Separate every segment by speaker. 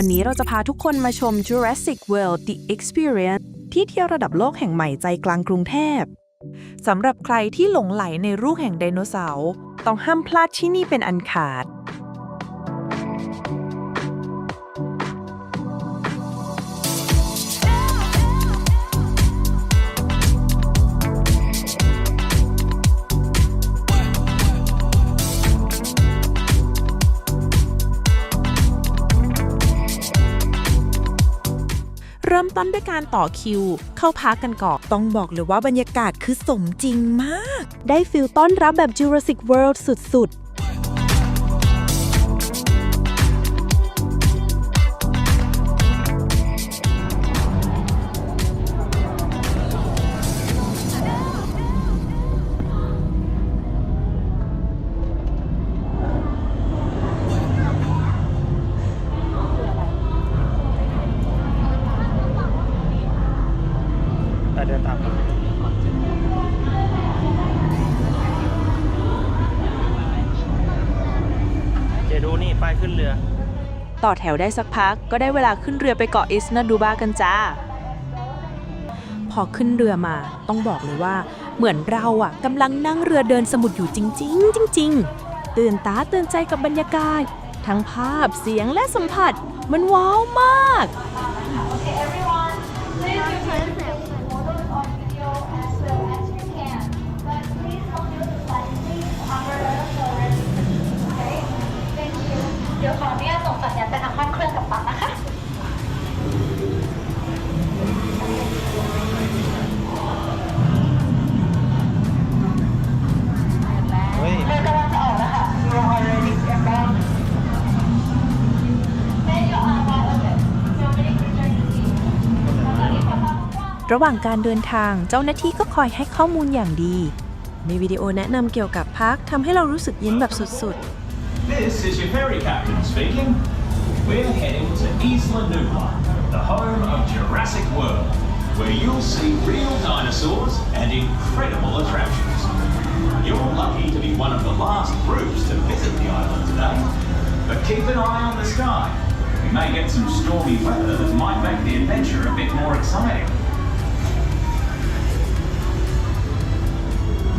Speaker 1: วันนี้
Speaker 2: เราจะพาทุกคนมาชม Jurassic World The Experience ที่เที่ยวระดับโลกแห่งใหม่ใจกลางกรุงเทพสำหรับใครที่หลงไหลในรูปแห่งไดโนเสาร์ต้องห้ามพลาดที่นี่เป็นอันขาด เริ่มต้นด้วยการต่อคิว เข้าพักกันก่อน ต้องบอกเลยว่าบรรยากาศคือสมจริงมาก ได้ฟิลต้อนรับแบบ Jurassic World สุด
Speaker 1: ต่อ
Speaker 2: แถวได้สักพัก ก็ได้เวลาขึ้นเรือไปเกาะอิสนาดูบากันจ้า พอขึ้นเรือมาต้องบอกเลยว่า เหมือนเราอะกำลังนั่งเรือเดินสมุทรอยู่จริง ๆ จริง ๆ ตื่นตาตื่นใจกับบรรยากาศ ทั้งภาพเสียงและสัมผัส มันว้าวมาก
Speaker 3: Okay, เครื่องกับปั๊มนะคะ
Speaker 1: เฮ้ย
Speaker 3: เรือกำลังจะออกแล้วค่ะ You are ready to embark. Then you are right of it. So many creatures to see. ตอนนี้ขอความกว้าง
Speaker 2: ระหว่างการเดินทางเจ้าหน้าที่ก็คอยให้ข้อมูลอย่างดีมีวิดีโอแนะนำเกี่ยวกับพักทำให้เรารู้สึกยิ้มแบบสุด
Speaker 4: This is your ferry captain speaking. We're heading to Isla Nublar, the home of Jurassic World, where you'll see real dinosaurs and incredible attractions. You're lucky to be one of the last groups to visit the island today, but keep an eye on the sky. We may get some stormy weather that might make the adventure a bit more exciting.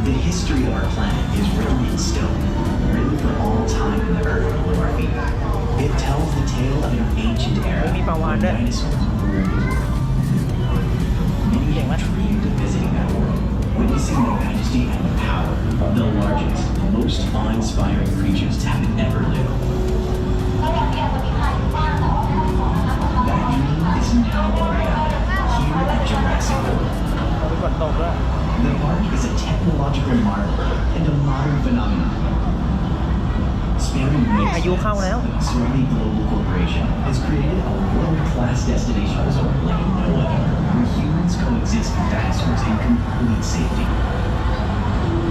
Speaker 5: The history of our planet is written in stone, written for all time in the earth below our feet. It tells the tale of an ancient era
Speaker 1: Maybe
Speaker 5: when
Speaker 1: Pawaan din.
Speaker 5: dinosaurs ruled the world. Many have dreamed of visiting that world, witnessing the majesty and the power of the largest, most awe-inspiring creatures to have ever lived.
Speaker 3: ระหว่างที่อาจจะมีใครบ้างแต่ว่าไม่ต้องบอกนะคะ
Speaker 5: That dream is now a reality here at Jurassic World.
Speaker 1: เราไปกดตกด้วย
Speaker 5: The park is a technological marvel and a modern phenomenon. Spanning weeks,
Speaker 1: อายุเข้าแล้ว
Speaker 5: the Israeli Global Corporation has created a world-class destination resort like no other, where humans coexist with dinosaurs in complete safety.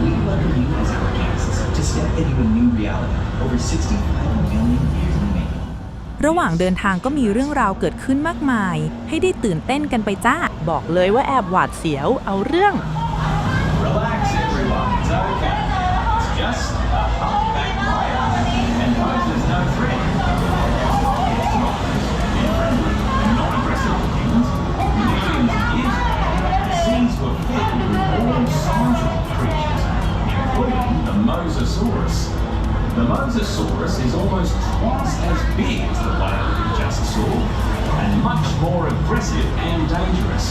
Speaker 5: We welcome you as our guests to step into a new reality over 65 million years in the making.
Speaker 2: ๆระหว่างเดินทางก็มีเรื่องราวเกิดขึ้นมากมาย ให้ได้ตื่นเต้นกันไปจ้า บอกเลยว่าแอบหวาดเสียวเอาเรื่อง
Speaker 4: Mosasaurus is almost twice as big as the whale we just saw, and much more aggressive and dangerous.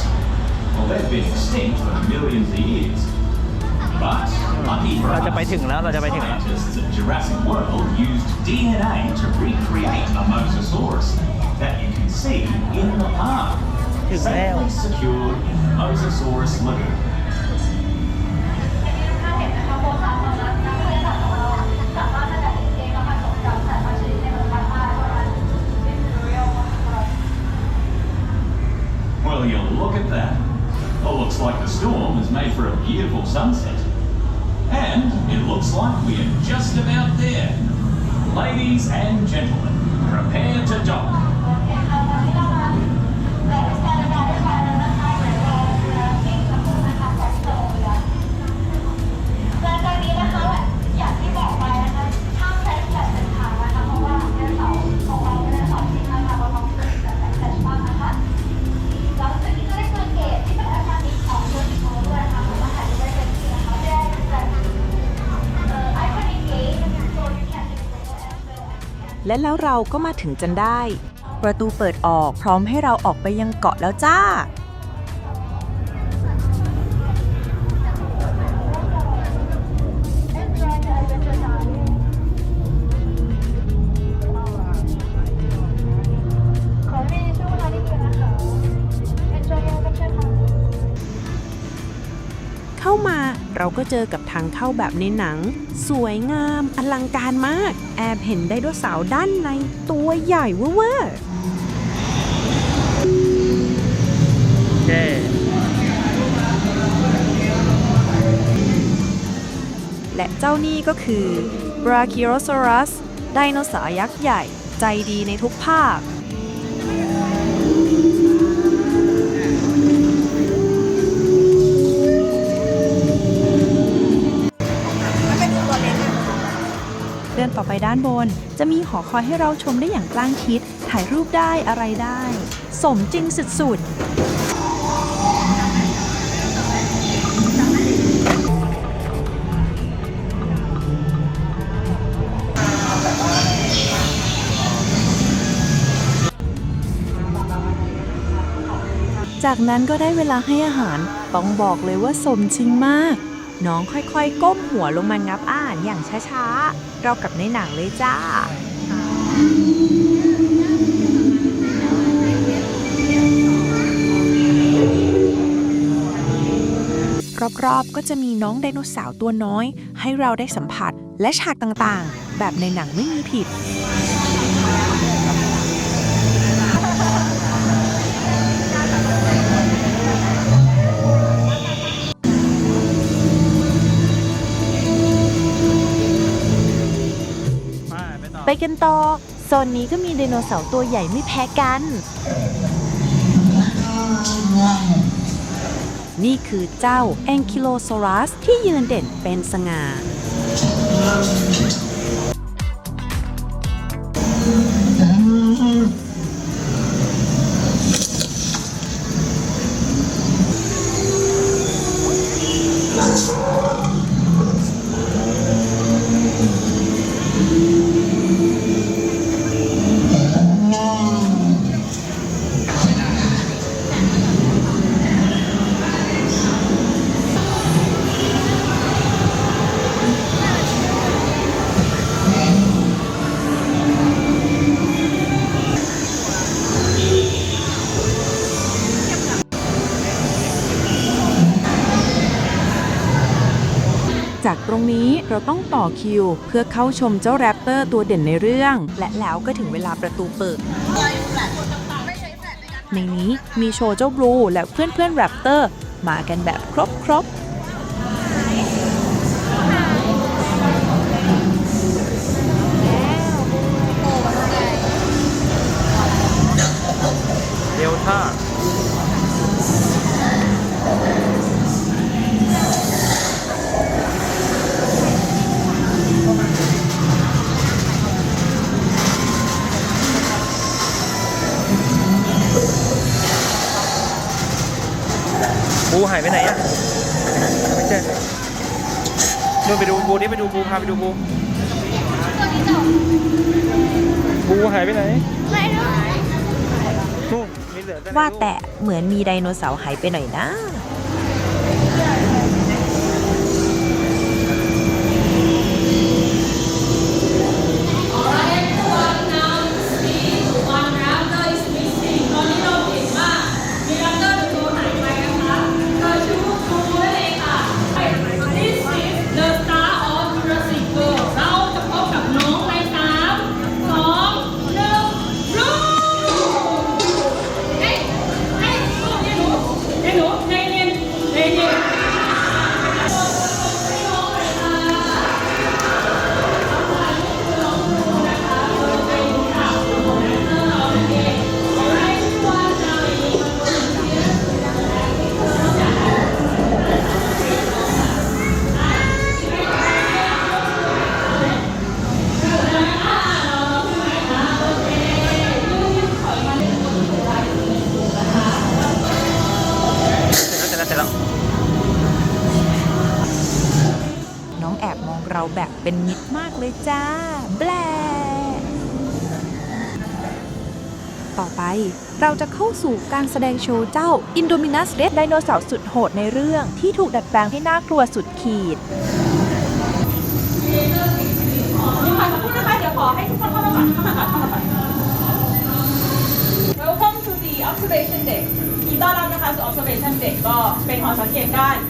Speaker 4: Well, they've been extinct for millions of years. But, lucky for
Speaker 1: เรา
Speaker 4: us,
Speaker 1: จะไปถึงแล้ว เราจะไปถึงแล้ว
Speaker 4: scientists at Jurassic World used DNA to recreate a Mosasaurus that you can see in the park.
Speaker 1: ถึงแล้ว
Speaker 4: Safely secured in the Mosasaurus lagoon. Made for a beautiful sunset. And it looks like we are just about there. Ladies and gentlemen, prepare to dock.
Speaker 3: และ
Speaker 2: แล้วเราก็มาถึงจนได้ ประตูเปิดออกพร้อมให้เราออกไปยังเกาะแล้วจ้า
Speaker 3: เจ
Speaker 2: อกับทางเข้าแบบในหนัง สวยงามอลังการมาก แอบเห็นไดโนเสาร์ด้านในตัวใหญ่เวอร์
Speaker 1: โอเและ
Speaker 2: เจ้านี่ก็คือ Brachiosaurus ไดโนเสาร์ยักษ์ใหญ่ใจดีในทุกภาค ดินต่อไปด้านบน จะมีหอคอยให้เราชมได้อย่างกล้ชิด ถ่ายรูปได้อะไรได้ สมจริงสุดๆจากนั้นก็ได้เวลาให้อาหาร ต้องบอกเลยว่าสมจริงมาก น้องค่อยๆ ก้มหัวลงมางับอ่านอย่างช้าๆ เรากับในหนังเลยจ้า รอบๆ ก็จะมีน้องไดโนเสาร์ตัวน้อย ให้เราได้สัมผัสและฉากต่างๆ แบบในหนังไม่มีผิด กันต่อโซนนี้ก็มีไดโนเสาร์ตัวใหญ่ไม่แพ้กัน นี่คือเจ้าแองคิโลซอรัสที่ยืนเด่นเป็นสง่า คิว เพื่อเข้าชมเจ้าแรปเตอร์ตัวเด่นในเรื่อง และแล้วก็ถึงเวลาประตูเปิด ในนี้มีโชว์เจ้าบลูและเพื่อนๆแรปเตอร์มากันแบบครบครบ
Speaker 1: ดูบูนี่ไปดูบูพาไปดูบูบูหายไปไหน
Speaker 3: ไม่ได้
Speaker 1: นู่นมีเหลือแต่ใน
Speaker 2: ว่า
Speaker 1: รูป
Speaker 2: แต่เหมือนมีไดโนเสาร์หายไปหน่อยนะ เป็นมิตรมากเลยจ้า แบล
Speaker 6: ต่อไปเราจะเข้าสู่การแสดงโชว์เจ้า Indominus Rex ไดโนเสาร์สุดโหดในเรื่องที่ถูกดัดแปลงให้น่ากลัวสุดขีด
Speaker 7: นี่ค่ะขอบคุณนะคะเดี๋ยวขอให้ทุกคนเข้ามาก่อนเข้ามาก่อนเข้ามาก่อน Welcome to the observation deck ยินต้อนรับนะคะสู่ observation deck ก็เป็นหอสังเกตการณ์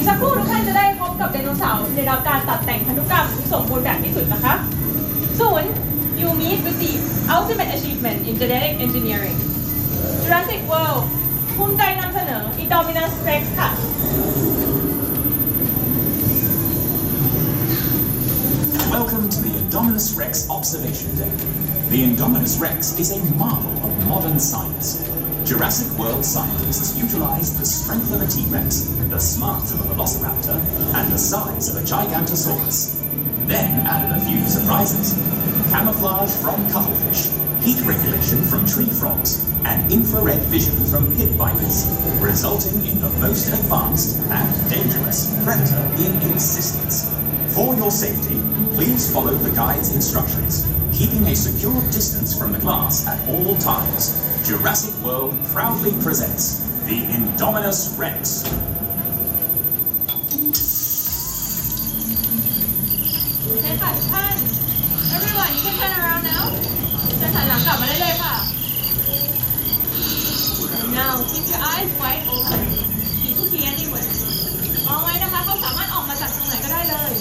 Speaker 7: อีกสักครู่ทุกท่านจะได้พบกับไดโนเสาร์ได้รับการตัดแต่งพันธุกรรมที่สมบูรณ์แบบที่สุดนะคะ Soon you meet with the ultimate achievement in genetic engineering Jurassic World ภูมิใจนำเสนอ Indominus Rex ค่ะ
Speaker 4: Welcome to the Indominus Rex observation deck. The Indominus Rex is a marvel of modern science. Jurassic World scientists utilized the strength of a T-Rex, the smarts of a Velociraptor, and the size of a Gigantosaurus. Then added a few surprises. Camouflage from cuttlefish, heat regulation from tree frogs, and infrared vision from pit vipers, resulting in the most advanced and dangerous predator in existence. For your safety, please follow the guide's instructions, keeping a secure distance from the glass at all times. Jurassic World proudly presents the Indominus Rex.
Speaker 7: ใช่ค่ะทุกท่าน everyone you can turn around now เดินหันหลังกลับมาได้เลยค่ะ now keep your eyes wide open you can see anywhere มองไว้นะคะเขาสามารถออกมาจากตรงไหนก็ได้เลย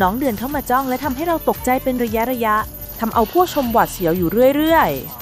Speaker 2: น้องเดือนเข้ามาจ้องและทำให้เราตกใจเป็นระยะระยะทำเอาผู้ชมหวาดเสียวอยู่เรื่อยๆ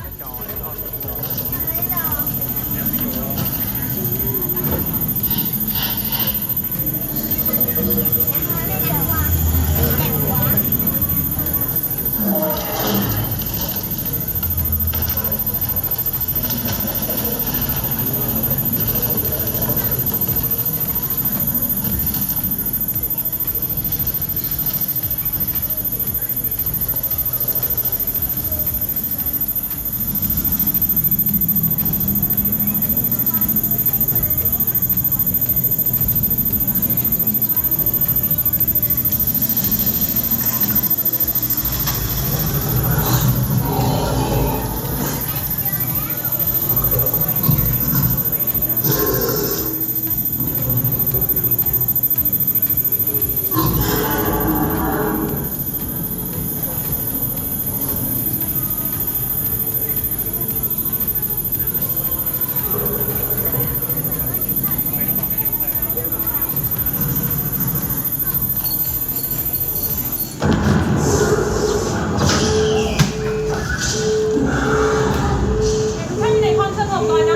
Speaker 7: Allah.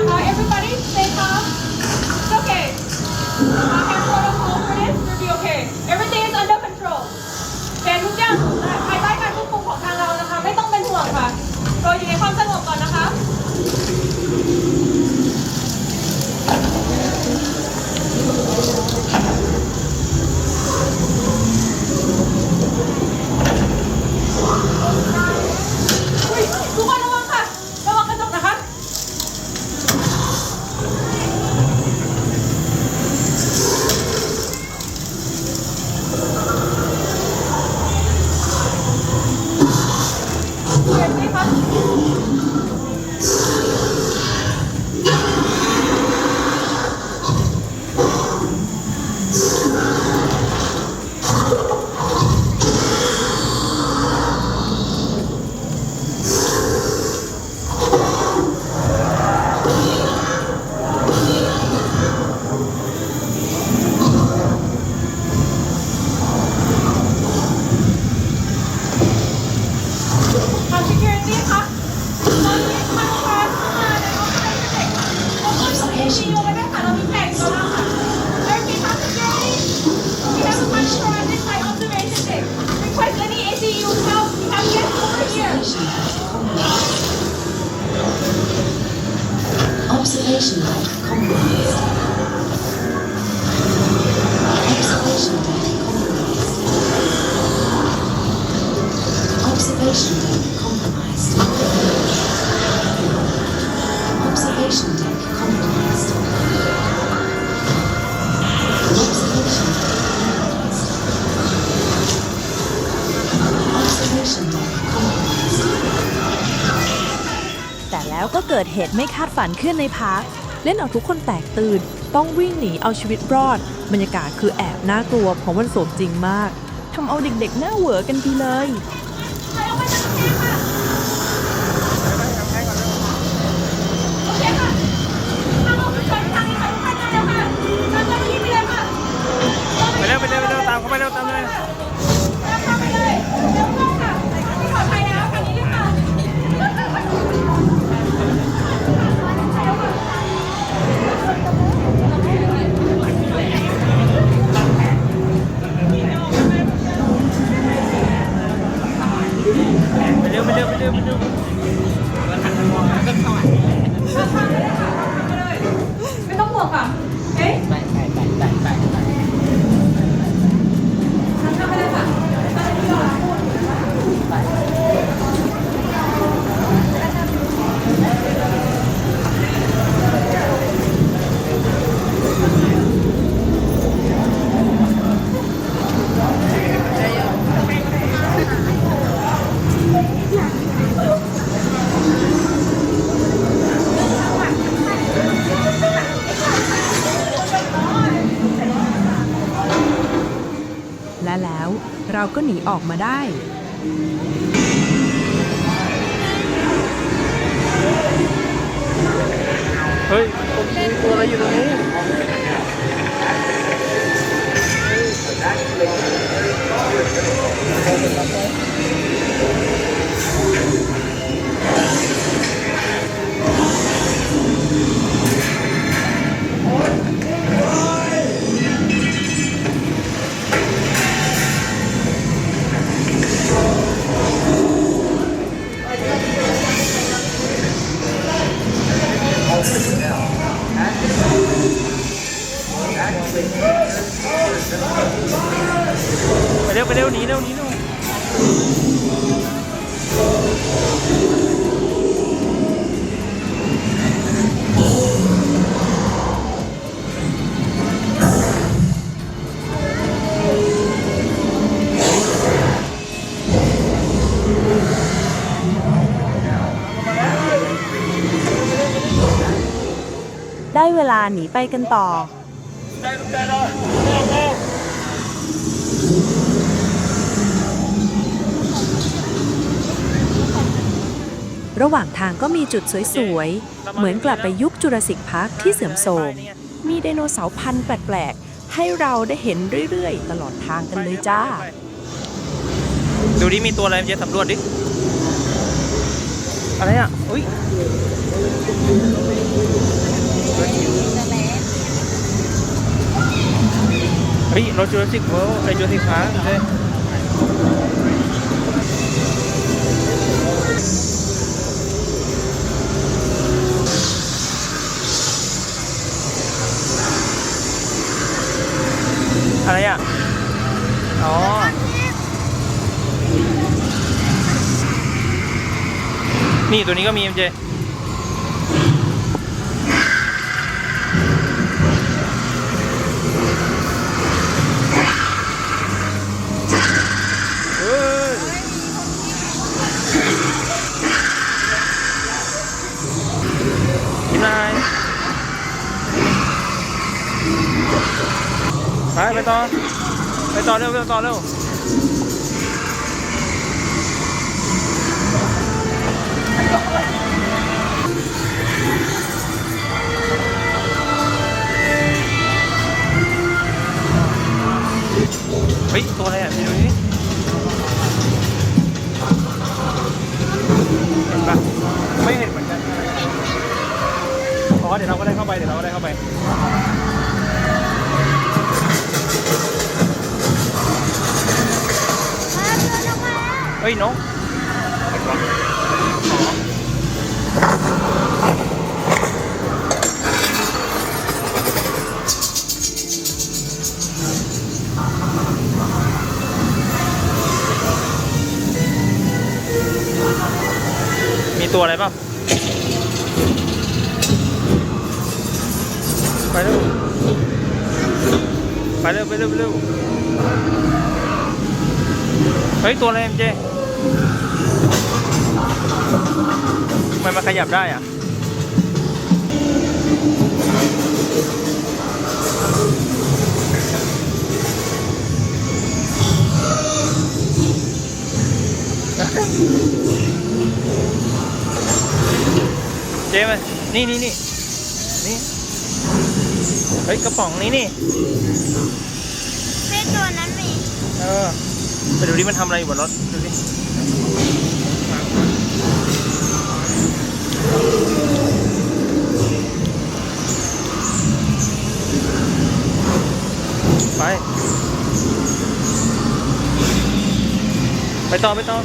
Speaker 7: กิดเห
Speaker 6: ตุไม่คาดฝันขึ้นในพาร์คเล่นเอาทุกคนแตกตื่น ต้องวิ่งหนีเอาชีวิตรอด บรรยากาศคือแอบน่ากลัวเพราะมันสมจริงมากทำเอาเด็กๆหน้าเหวอกันไปเลย
Speaker 1: ไปเร็วไปเร็วไปเร็วตามเขาไปเร็วตามเลย
Speaker 7: ออ
Speaker 2: กมาได้
Speaker 1: เฮ้ยมีตัวอะไรอยู่ตรงนี้ ได้
Speaker 2: เวลาหนีไปกันต่อ ระหว่างทางก็มีจุดสวยๆ เหมือนกลับไปยุคจุรสิกพาร์คที่เสื่อมโทรม มีไดโนเสาร์พันธุ์แปลกๆ ให้เราได้เห็นเรื่อยๆ ตลอดทางกันเลยจ้า
Speaker 1: ดูดิมีตัวอะไรมันจะสำรวจดิ อะไรอะ อุ้ย ฮ้ยรถจูราสสิกเวิลด์ไอจูราสสิกพาร์คเลยอะไรอะ อ๋อ นี่ตัวนี้ก็มีเอ็มเจ ต่อเร็วไปต่อเร็ว ไปเร็วไปเร็วเร็วเฮ้ย ตัวอะไรเอ็มเจทำไมมาขยับได้อะเจมันนี่นี่นี่ เฮ้ยกระป๋องนี้นี่
Speaker 3: เป็นตัวนั้นมี
Speaker 1: เออไปดูดิมันทำอะไรอยู่บนรถดูดิไป ไปต่อไปต่อ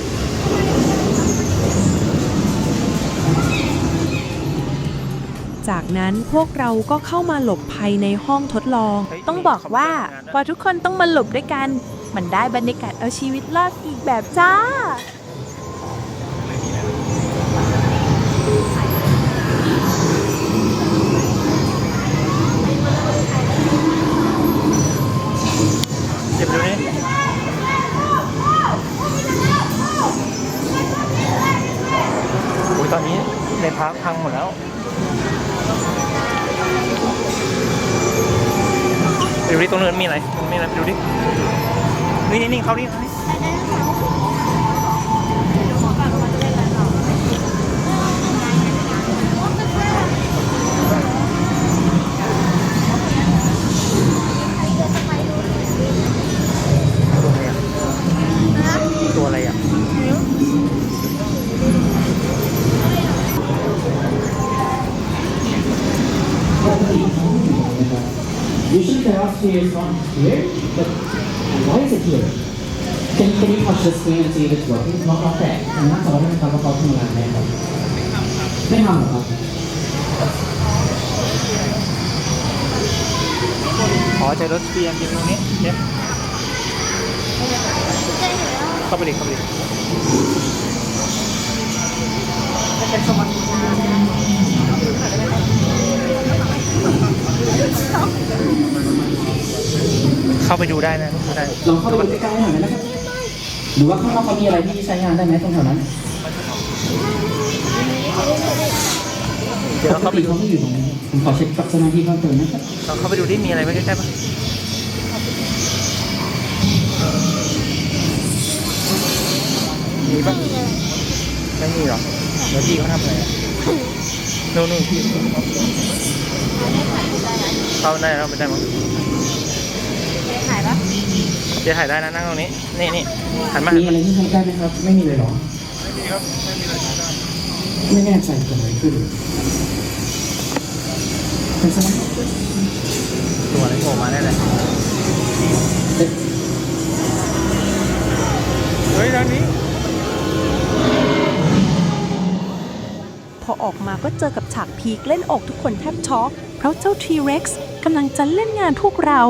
Speaker 2: จากนั้นพวกเราก็เข้ามาหลบภัยในห้องทดลอง ต้องบอกว่าพอทุกคนต้องมาหลบด้วยกัน มันได้บรรยากาศเอาชีวิตรอดอีกแบบจ้า
Speaker 1: ตรงนั้นมีอะไรตรงนี้มีอะไรไปดูดิ นี่นี่นี่เขาดิ
Speaker 8: Usually the philosophy is on here, but why is it here? Can, can you touch the screen and see if it's working? It's not not there. ผมน่าจะว่าไม่ทำว่าเขาทำงานไหมครับไม่ทำหรอครับ
Speaker 1: อ๋อเจอรถเบียร์อยู่ตรงนี้เนี่ยเข้าไปดิเข้าไปดิเข้าไปดูได้นะดูได้
Speaker 8: ลองเข้าไปดูใกล้ๆหน่อยนะครับหรือว่าข้างนอกเขามีอะไรที่ใช้งานได้ไหมตรงแถวนั้น
Speaker 1: เดี๋ยวเราเข้าไปดู
Speaker 8: ปกติเขาไม่อยู่ตรงนี้ผมขอเช็คกับเจ้าหน้าที่เพิ่มเติมนะครับ
Speaker 1: เราเข้าไปดูที่มีอะไรไหมใกล้ๆปะมีปะไม่มีหรอเดี๋ยวพี่เขาทำอะไรอะนู่นนู่นพี่ เข้าได้แล้วไปได้มั้งถ่ายปะเดี๋ยวถ่ายได้นะนั่งตรงนี้ นี่นี่หันมาหัน
Speaker 8: มี
Speaker 1: มา
Speaker 8: อะไรที่ทำได้ไหมครับ ไม่มีเลยเหรอไม่แน่ใจเกิดอะไรขึ้นเป็นสมัย
Speaker 1: ตัวอะไรโผล่มาได้เลยเฮ้ยทางนี้
Speaker 2: พอออกมาก็เจอกับฉากพีคเล่นอกทุกคนแทบช็อก เพราะเจ้าทีเร็กซ์ กำลังจะเล่นงานพวกเรา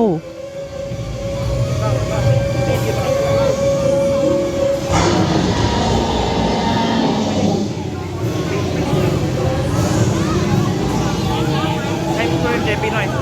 Speaker 1: ให้ปืนเจ็บปี
Speaker 8: หน่อย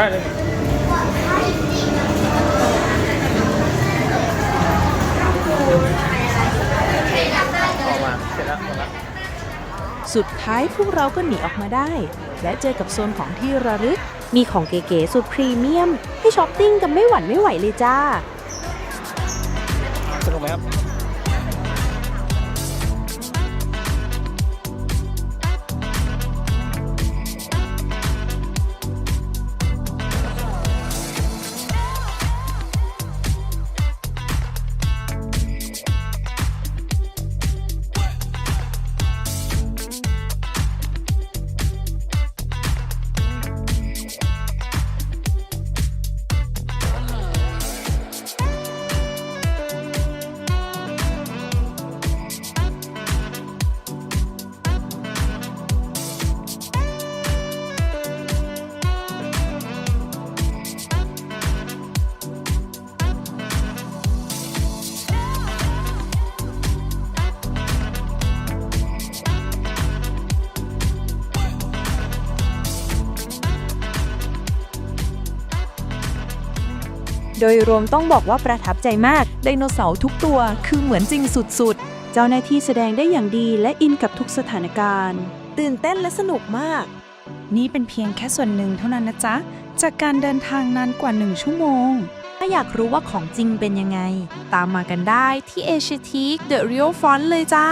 Speaker 1: ไปเลยออกมาเสร็จแล้วหมดแล้ว
Speaker 2: สุดท้ายพวกเราก็หนีออกมาได้ และเจอกับโซนของที่ระลึก
Speaker 9: มีของเก๋ๆสุดพรีเมียม ให้ช้อปปิ้งกันไม่หวั่นไม่ไหวเลยจ้า
Speaker 1: สนุกไหมครับ
Speaker 2: โดยรวมต้องบอกว่าประทับใจมาก ไดโนเสาร์ทุกตัวคือเหมือนจริงสุดๆ เจ้าหน้าที่แสดงได้อย่างดีและอินกับทุกสถานการณ์ ตื่นเต้นและสนุกมาก
Speaker 10: นี่เป็นเพียงแค่ส่วนหนึ่งเท่านั้นนะจ๊ะ จากการเดินทางนานกว่าหนึ่งชั่วโมง
Speaker 2: ถ้าอยากรู้ว่าของจริงเป็นยังไง ตามมากันได้ที่ Asia Teak The Real Front เลยจ้า